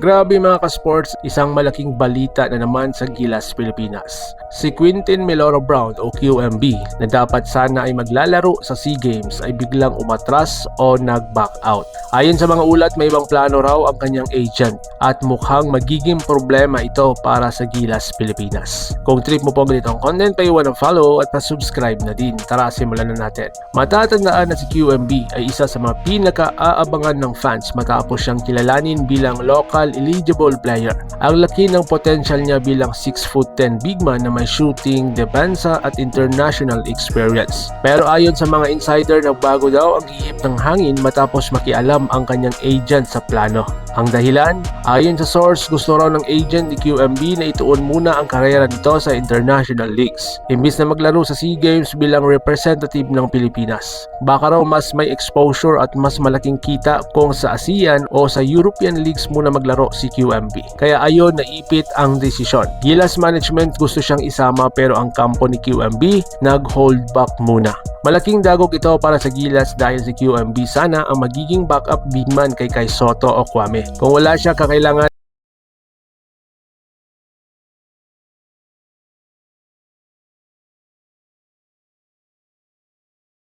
Grabe mga ka-sports, isang malaking balita na naman sa Gilas, Pilipinas. Si Quintin Meloro Brown o QMB na dapat sana ay maglalaro sa SEA Games ay biglang umatras o nag-back out. Ayon sa mga ulat, may ibang plano raw ang kanyang agent at mukhang magiging problema ito para sa Gilas, Pilipinas. Kung trip mo po ganitong content, paiwan ng follow at pa-subscribe na din. Tara, simulan na natin. Matatandaan na si QMB ay isa sa mga pinaka-aabangan ng fans matapos siyang kilalanin bilang local eligible player. Ang laki ng potential niya bilang 6'10 big man na may shooting, depensa at international experience. Pero ayon sa mga insider, nagbago daw ang ihip ng hangin matapos makialam ang kanyang agent sa plano. Ang dahilan, ayon sa source, gusto raw ng agent ni QMB na ituon muna ang karera nito sa international leagues. Imbis na maglaro sa SEA Games bilang representative ng Pilipinas. Baka raw mas may exposure at mas malaking kita kung sa ASEAN o sa European leagues muna maglaro si QMB. Kaya ayon naipit ang desisyon. Gilas Management gusto siyang isama pero ang kampo ni QMB nag-hold back muna. Malaking dagok ito para sa Gilas dahil si QMB sana ang magiging backup big man kay Kai Soto o Kwame. Kung wala siya kakailangan